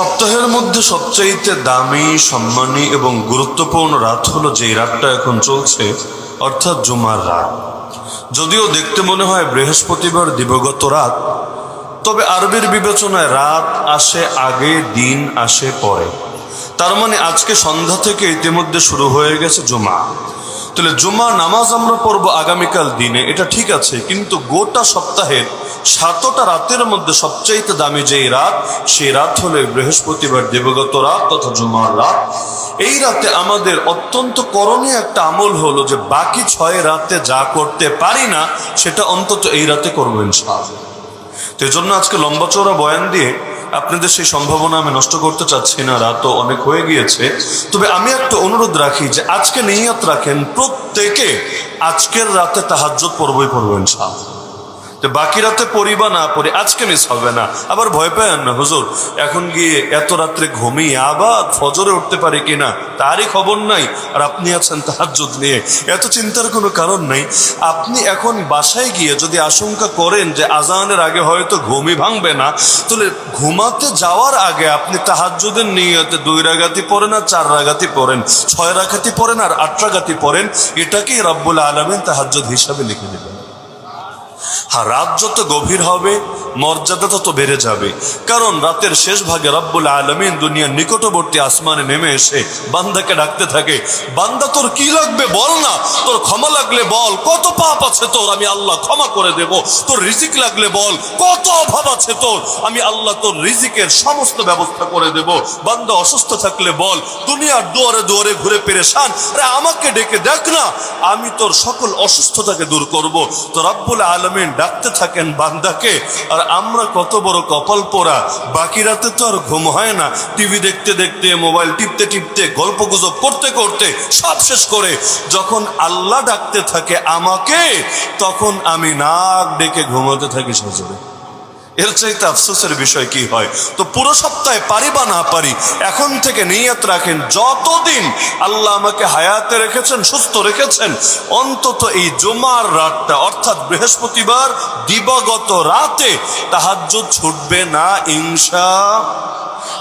সপ্তাহের মধ্যে সবচাইতে দামি, সম্মানী এবং গুরুত্বপূর্ণ রাত হলো যে রাতটা এখন চলছে, অর্থাৎ জুমার রাত। যদিও দেখতে মনে হয় বৃহস্পতিবার দিবগত রাত, তবে আরবের বিবেচনায় রাত আসে আগে, দিন আসে পরে। তার মানে আজকে সন্ধ্যা থেকে ইতিমধ্যে শুরু হয়ে গেছে জুমা। তাহলে জুমা, নামাজ আমরা পড়ব আগামীকাল দিনে, এটা ঠিক আছে, কিন্তু গোটা সপ্তাহের সাতটা রাতের মধ্যে সবচাইতে দামি যেই রাত, সেই রাত হলে বৃহস্পতিবার দেবগত রাত তথা জুমার রাত। এই রাতে আমাদের অত্যন্ত করণীয় একটা আমল হলো যে বাকি ছয় রাতে যা করতে পারি না, সেটা অন্তত এই রাতে করবেন ইনশাআল্লাহ। তো এই জন্য আজকে লম্বা চওড়া বয়ান দিয়ে আপনাদের সেই সম্ভাবনা আমি নষ্ট করতে চাচ্ছি না, রাতও অনেক হয়ে গিয়েছে। তবে আমি একটা অনুরোধ রাখি যে আজকে নিয়ত রাখেন, প্রত্যেকে আজকের রাতে তাহাজ্জুদ পর্বই পড়বেন, ইনশাআল্লাহ। বাকি রাতে পড়ি বা না, পড়ি, আজকে মিস হবে না। আবার ভয় পায় না, হুজুর। এখন গিয়ে এত রাত্রে ঘুমিয়ে আবার ফজরে উঠতে পারি কিনা, তারই খবর নাই। আর আপনি আছেন তাহাজ্জুদ নিয়ে। এত চিন্তার কোনো কারণ নাই। আপনি এখন বাসায় গিয়ে যদি আশঙ্কা করেন যে আজানের আগে হয়তো ঘুমই ভাঙবে না, তাহলে ঘুমাতে যাওয়ার আগে আপনি তাহাজ্জুদের নিয়তে দুই রাগাতি পড়েন আর চার রাগাতি পড়েন। ছয় রাগাতি পড়েন আর আট রাগাতি পড়েন। এটাকেই রব্বুল আলমিন তাহাজ্জুদ হিসাবে লিখে দেবেন। হ্যাঁ রাত যত গভীর হবে মর্যাদা তত বেড়ে যাবে। কারণ রাতের শেষ ভাগে রব্বুল আলমিন দুনিয়ার নিকটবর্তী আসমানে নেমে এসে বান্দাকে ডাকতে থাকে, বান্দা, তোর কি লাগবে? বল না। তোর ক্ষমা লাগলে বল। কত পাপ আছে তোর? আমি আল্লাহ ক্ষমা করে দেব। তোর রিজিক লাগলে বল। কত অভাব আছে তোর? আমি আল্লাহ তোর রিজিকের সমস্ত ব্যবস্থা করে দেব। বান্দা অসুস্থ থাকলে বল। দুনিয়ার দুয়ারে দুয়ারে ঘুরে পেরেশান। আরে আমাকে ডেকে দেখ না। আমি তোর সকল অসুস্থতাকে দূর করব। তো রব্বুল আলমিন ডাকতে থাকেন বান্দাকে, আর আমরা কত বড় কপাল পোড়া। বাকি রাতে তো আর ঘুম হয় না। টিভি দেখতে দেখতে, মোবাইল টিপতে টিপতে গল্প গুজব করতে করতে সব শেষ করে। যখন আল্লাহ ডাকতে থাকে আমাকে, তখন আমি নাক ডেকে ঘুমাতে থাকি সজরে। এর চাইতে আফসোসের বিষয় কি হয়? তো পুরো সপ্তাহে পারি বা না পারি, এখন থেকে নিয়ত রাখেন, যতদিন আল্লাহ আমাকে হায়াতে রেখেছেন, সুস্থ রেখেছেন, অন্তত এই জমার রাতটা, অর্থাৎ বৃহস্পতিবার দিবাগত রাতে তাহাজ্জুদ ছুটবে না, ইনশা।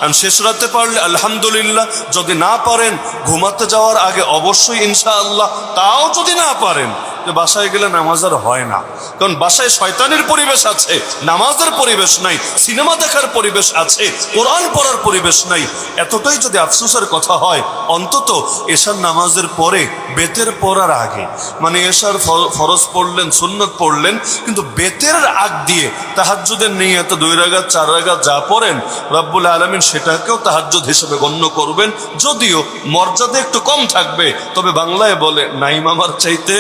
আর শেষ রাতে পারলে আলহামদুলিল্লাহ, যদি না পারেন, ঘুমাতে যাওয়ার আগে অবশ্যই ইনশাআল্লাহ তাও যদি না পারেন যে বাসায় গেলে নামাজ আর হয় না। কারণ বাসায় শয়তানের পরিবেশ আছে, নামাজের পরিবেশ নাই, সিনেমা দেখার পরিবেশ আছে, কোরআন পড়ার পরিবেশ নাই। এতটাই যদি আফসোসের কথা হয়, অন্তত এশার নামাজের পরে, বেতের পড়ার আগে মানে এশার ফরজ পড়লেন, সুন্নত পড়লেন, কিন্তু বেতের আগ দিয়ে তাহাজ্জুদের নেই এত দুই রাগাত, চার রাগাত যা পড়েন, রব্বুল আলমিন সেটাকেও তাহাজ্জুদ হিসেবে গণ্য করবেন। যদিও মর্যাদা একটু কম থাকবে, তবে বাংলায় বলে, নাইম আমার চাইতে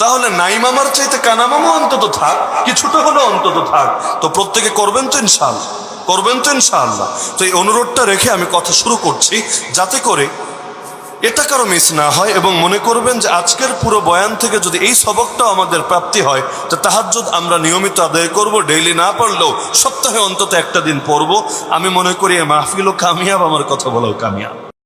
তাহলে নাই মামার চাইতে কানা মামা অন্তত থাক কিছুটা হলে অন্তত থাক। তো প্রত্যেকে করবেন তো ইনশাল করবেন তো ইনশাআল্লাহ। তো এই অনুরোধটা রেখে আমি কথা শুরু করছি, যাতে করে এটা কারও মিস না হয় এবং মনে করবেন যে আজকের পুরো বয়ান থেকে যদি এই সবকটাও আমাদের প্রাপ্তি হয়, তো তাহাজ্জুদ আমরা নিয়মিত আদায় করব, ডেইলি না পারলেও সপ্তাহে অন্তত একটা দিন পড়ব। আমি মনে করি এ মাহফিলও কামিয়াব, আমার কথা বলাও কামিয়াব।